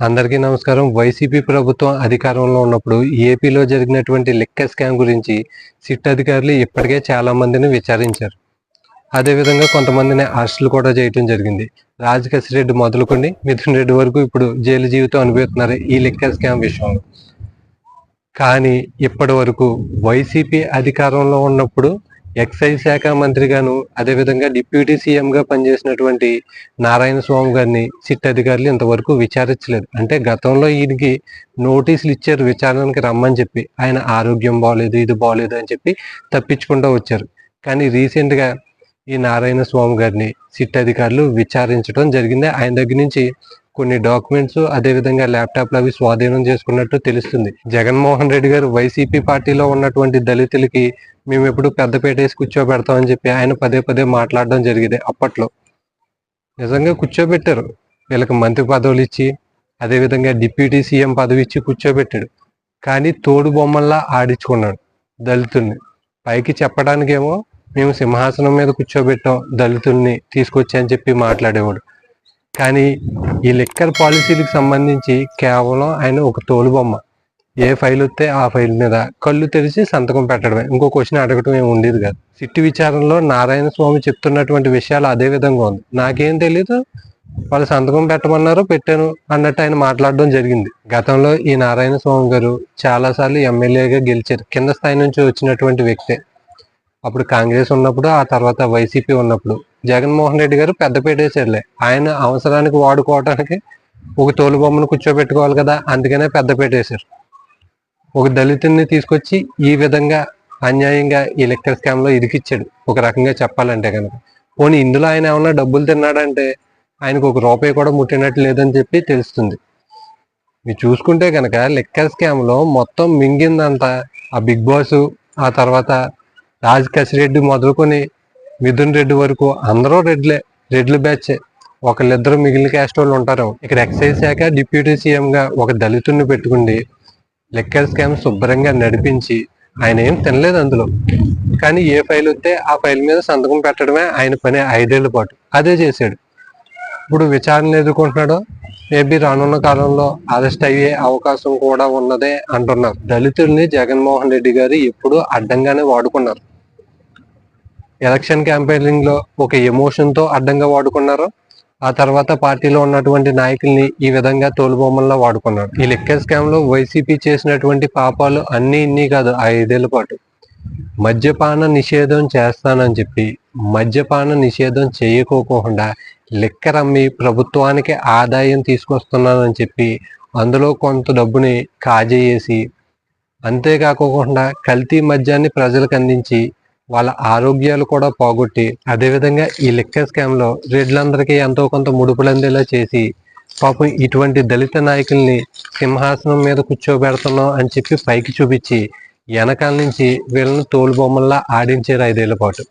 అందరికీ నమస్కారం. వైసీపీ ప్రభుత్వం అధికారంలో ఉన్నప్పుడు ఏపీలో జరిగినటువంటి లెక్క స్కామ్ గురించి సిట్ అధికారులు ఇప్పటికే చాలా మందిని విచారించారు. అదేవిధంగా కొంతమందిని అరెస్టులు కూడా చేయటం జరిగింది. రాజకేశ్ రెడ్డి మొదలుకొని మిథున్ రెడ్డి వరకు ఇప్పుడు జైలు జీవితం అనుభవిస్తున్నారు ఈ లెక్క స్కామ్ విషయంలో. కానీ ఇప్పటి వరకు వైసీపీ అధికారంలో ఉన్నప్పుడు ఎక్సైజ్ శాఖ మంత్రిగాను అదేవిధంగా డిప్యూటీ సీఎంగా పనిచేసినటువంటి నారాయణ స్వామి గారిని సిట్ అధికారులు ఇంతవరకు విచారించలేదు. అంటే గతంలో ఈయనకి నోటీసులు ఇచ్చారు విచారణకి రమ్మని చెప్పి. ఆయన ఆరోగ్యం బాగలేదు ఇది బాగలేదు అని చెప్పి తప్పించుకుంటూ వచ్చారు. కానీ రీసెంట్గా ఈ నారాయణ స్వామి గారిని సిట్ అధికారులు విచారించడం జరిగింది. ఆయన దగ్గర నుంచి కొన్ని డాక్యుమెంట్స్ అదేవిధంగా ల్యాప్టాప్లు అవి స్వాధీనం చేసుకున్నట్టు తెలుస్తుంది. జగన్మోహన్ రెడ్డి గారు వైసీపీ పార్టీలో ఉన్నటువంటి దళితులకి మేము ఎప్పుడు పెద్దపేట వేసి కూర్చోబెడతామని చెప్పి ఆయన పదే పదే మాట్లాడడం జరిగేది అప్పట్లో. నిజంగా కూర్చోబెట్టారు. వీళ్ళకి మంత్రి పదవులు ఇచ్చి అదేవిధంగా డిప్యూటీ సీఎం పదవి ఇచ్చి కూర్చోబెట్టాడు. కానీ తోడు బొమ్మల్లా ఆడించుకున్నాడు దళితుల్ని పైకి చెప్పడానికేమో మేము సింహాసనం మీద కూర్చోబెట్టాం దళితుల్ని తీసుకొచ్చి అని చెప్పి మాట్లాడేవాడు. కానీ ఈ లిక్కర్ పాలసీలకు సంబంధించి కేవలం ఆయన ఒక తోలు బొమ్మ. ఏ ఫైల్ వస్తే ఆ ఫైల్ మీద కళ్ళు తెరిచి సంతకం పెట్టడమే. ఇంకో క్వశ్చన్ అడగటం ఏమి ఉండేది కాదు. సిట్టి విచారణలో నారాయణ స్వామి చెప్తున్నటువంటి విషయాలు అదే విధంగా ఉంది. నాకేం తెలీదు వాళ్ళు సంతకం పెట్టమన్నారు పెట్టాను అన్నట్టు ఆయన మాట్లాడడం జరిగింది. గతంలో ఈ నారాయణ స్వామి గారు చాలాసార్లు ఎమ్మెల్యేగా గెలిచారు. కింద స్థాయి నుంచి వచ్చినటువంటి వ్యక్తే. అప్పుడు కాంగ్రెస్ ఉన్నప్పుడు ఆ తర్వాత వైసీపీ ఉన్నప్పుడు జగన్మోహన్ రెడ్డి గారు పెద్దపేట వేసారులే ఆయన అవసరానికి వాడుకోవడానికి ఒక తోలు బొమ్మను కూర్చోబెట్టుకోవాలి కదా అందుకనే పెద్దపేట వేశారు ఒక దళితుడిని తీసుకొచ్చి ఈ విధంగా అన్యాయంగా ఈ లెక్కర్ స్కామ్లో ఇరికిచ్చాడు. ఒక రకంగా చెప్పాలంటే కనుక. పోనీ ఇందులో ఆయన ఏమన్నా డబ్బులు తిన్నాడంటే ఆయనకు ఒక రూపాయి కూడా ముట్టినట్టు లేదని చెప్పి తెలుస్తుంది. మీరు చూసుకుంటే కనుక లెక్కర్ స్కామ్లో మొత్తం మింగిందంతా ఆ బిగ్ బాస్ ఆ తర్వాత రాజ్ కసిరెడ్డి మొదలుకొని మిథున్ రెడ్డి వరకు అందరూ రెడ్లే రెడ్లు బ్యాచ్. ఒకళ్ళిద్దరు మిగిలిన క్యాస్ట్ వాళ్ళు ఉంటారు. ఇక్కడ ఎక్సైజ్ శాఖ డిప్యూటీ సీఎం గా ఒక దళితుడిని పెట్టుకుండి లెక్కర్ స్కామ్ శుభ్రంగా నడిపించి ఆయన ఏం తినలేదు అందులో. కానీ ఏ ఫైల్ వస్తే ఆ ఫైల్ మీద సంతకం పెట్టడమే ఆయన పని ఐదేళ్ళ పాటు. అదే చేశాడు. ఇప్పుడు విచారణ ఎదుర్కొంటున్నాడు? మేబీ రానున్న కాలంలో అరెస్ట్ అయ్యే అవకాశం కూడా ఉన్నదే అంటున్నారు. దళితుల్ని జగన్మోహన్ రెడ్డి గారు ఎప్పుడు అడ్డంగానే వాడుకున్నారు. ఎలక్షన్ క్యాంపెయినింగ్లో ఒక ఎమోషన్తో అడ్డంగా వాడుకున్నారు? ఆ తర్వాత పార్టీలో ఉన్నటువంటి నాయకుల్ని ఈ విధంగా తోలుబొమ్మల్లో వాడుకున్నారు. ఈ లెక్క స్కామ్లో వైసీపీ చేసినటువంటి పాపాలు అన్ని ఇన్ని కాదు ఐదేళ్ళ పాటు. మద్యపాన నిషేధం చేస్తానని చెప్పి మద్యపాన నిషేధం చేయకోకుండా లిక్కర్ అమ్మి ప్రభుత్వానికి ఆదాయం తీసుకొస్తున్నానని చెప్పి అందులో కొంత డబ్బుని కాజేసి అంతేకాకుండా కల్తీ మద్యాన్ని ప్రజలకు అందించి వాళ్ళ ఆరోగ్యాలు కూడా పోగొట్టి అదేవిధంగా ఈ లెక్క స్కామ్లో రెడ్లందరికీ ఎంతో కొంత ముడుపులందేలా చేసి పాపం ఇటువంటి దళిత నాయకుల్ని సింహాసనం మీద కూర్చోబెడుతున్నాం అని చెప్పి పైకి చూపించి వెనకాల నుంచి వీళ్ళని తోలుబొమ్మల్లా ఆడించారు ఐదేళ్ళ పాటు.